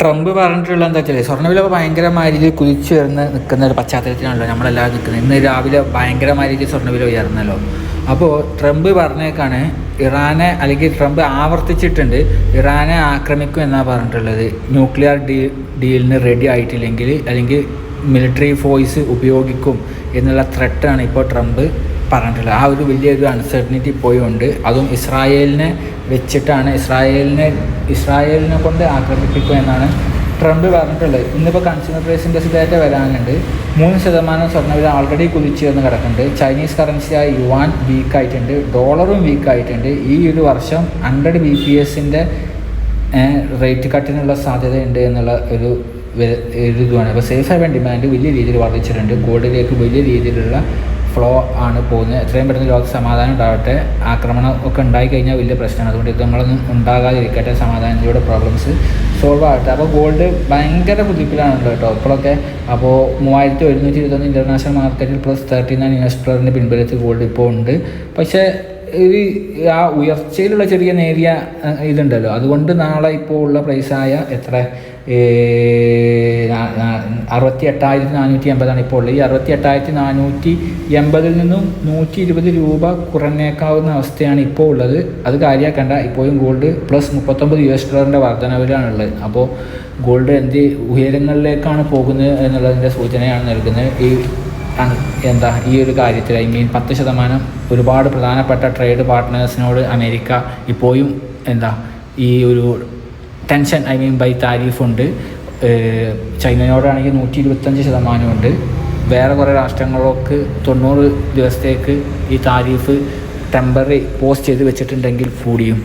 Trump പറഞ്ഞിട്ടുള്ള എന്താ വെച്ചാൽ സ്വർണവില ഭയങ്കരമായ രീതിയിൽ കുതിച്ചു വരുന്ന നിൽക്കുന്ന ഒരു പശ്ചാത്തലത്തിലാണല്ലോ നമ്മളെല്ലാം നിൽക്കുന്നത്. ഇന്ന് രാവിലെ ഭയങ്കരമായ രീതിയിൽ സ്വർണവില ഉയർന്നല്ലോ. അപ്പോൾ ട്രംപ് പറഞ്ഞേക്കാണ് ഇറാനെ അല്ലെങ്കിൽ ട്രംപ് ആവർത്തിച്ചിട്ടുണ്ട് ഇറാനെ ആക്രമിക്കും എന്നാണ് പറഞ്ഞിട്ടുള്ളത്. ന്യൂക്ലിയർ ഡീ ഡീലിന് റെഡി ആയിട്ടില്ലെങ്കിൽ അല്ലെങ്കിൽ മിലിറ്ററി ഫോഴ്സ് ഉപയോഗിക്കും എന്നുള്ള ത്രെട്ടാണ് ഇപ്പോൾ ട്രംപ് പറഞ്ഞിട്ടുള്ളത് ആ ഒരു വലിയൊരു അൺസർട്ടനിറ്റി ഇപ്പോഴുണ്ട് അതും ഇസ്രായേലിനെ വെച്ചിട്ടാണ് ഇസ്രായേലിനെ ഇസ്രായേലിനെ കൊണ്ട് ആക്രമിപ്പിക്കുക എന്നാണ് ട്രംപ് പറഞ്ഞിട്ടുള്ളത്. ഇന്നിപ്പോൾ കൺസ്യൂമർ പ്രൈസ് ഇൻഡെക്സ് ഡാറ്റ വരാനുണ്ട്. മൂന്ന് ശതമാനം സ്വർണവില ആൾറെഡി കുതിച്ചുയർന്ന് കിടക്കുന്നുണ്ട്. ചൈനീസ് കറൻസിയായ യുവാൻ വീക്കായിട്ടുണ്ട് ഡോളറും വീക്കായിട്ടുണ്ട് ഈ ഒരു വർഷം ഹൺഡ്രഡ് ബി പി എസിന്റെ റേറ്റ് കട്ടിനുള്ള സാധ്യതയുണ്ട് എന്നുള്ള ഒരു ഒരു ഇതുമാണ് അപ്പോൾ സേഫ് ഹാവൻ ഡിമാൻഡ് വലിയ രീതിയിൽ വർദ്ധിച്ചിട്ടുണ്ട്. ഗോൾഡിലേക്ക് വലിയ രീതിയിലുള്ള ഫ്ലോ ആണ് പോകുന്നത്. എത്രയും പെട്ടെന്ന് ലോകത്ത് സമാധാനം ഉണ്ടാവട്ടെ. ആക്രമണം ഒക്കെ ഉണ്ടായി കഴിഞ്ഞാൽ വലിയ പ്രശ്നമാണ്. അതുകൊണ്ട് ഇത് നമ്മളൊന്നും ഉണ്ടാകാതിരിക്കട്ടെ. സമാധാനത്തിലൂടെ പ്രോബ്ലംസ് സോൾവ് ആകട്ടെ അപ്പോൾ ഗോൾഡ് ഭയങ്കര കുതിപ്പിലാണല്ലോ കേട്ടോ. ഇപ്പോഴൊക്കെ അപ്പോൾ മൂവായിരത്തി ഒരുന്നൂറ്റി ഇരുപത്തൊന്ന് ഇന്റർനാഷണൽ മാർക്കറ്റിൽ പ്ലസ് തേർട്ടി നയൻ ഇൻവെസ്റ്ററിന്റെ പിൻബലത്തിൽ ഗോൾഡ് ഇപ്പോൾ ഉണ്ട്. പക്ഷേ ഈ ആ ഉയർച്ചയിലുള്ള ചെറിയ നേരിയ ഇതുണ്ടല്ലോ. അതുകൊണ്ട് നാളെ ഇപ്പോൾ ഉള്ള പ്രൈസായ എത്ര? അറുപത്തി എട്ടായിരത്തി നാനൂറ്റി എൺപതാണ് ഇപ്പോൾ. ഉള്ളത് ഈ അറുപത്തി എട്ടായിരത്തി നാനൂറ്റി എൺപതിൽ നിന്നും നൂറ്റി ഇരുപത് രൂപ കുറഞ്ഞേക്കാവുന്ന അവസ്ഥയാണ് ഇപ്പോൾ ഉള്ളത്. അത് കാര്യമാക്കണ്ട ഇപ്പോഴും ഗോൾഡ് പ്ലസ് മുപ്പത്തൊമ്പത് യു എസ് ഡോളറിന്റെ വർധനവിലാണുള്ളത്. അപ്പോൾ ഗോൾഡ് എന്ത് ഉയരങ്ങളിലേക്കാണ് പോകുന്നത് എന്നുള്ളതിന്റെ സൂചനയാണ് നൽകുന്നത്. ഈ എന്താ ഈ ഒരു കാര്യത്തിൽ ഐ മീൻ പത്ത് ശതമാനം ഒരുപാട് പ്രധാനപ്പെട്ട ട്രേഡ് പാർട്ട്നേഴ്സിനോട് അമേരിക്ക ഇപ്പോഴും എന്താ ഈ ഒരു ടെൻഷൻ ഐ മീൻ ബൈ താരിഫുണ്ട് ചൈനയോടാണെങ്കിൽ നൂറ്റി ഇരുപത്തഞ്ച് ശതമാനമുണ്ട്. വേറെ കുറേ രാഷ്ട്രങ്ങളൊക്കെ തൊണ്ണൂറ് ദിവസത്തേക്ക് ഈ താരീഫ് ടെമ്പററി പോസ്റ്റ് ചെയ്ത് വെച്ചിട്ടുണ്ടെങ്കിൽ കൂടിയും.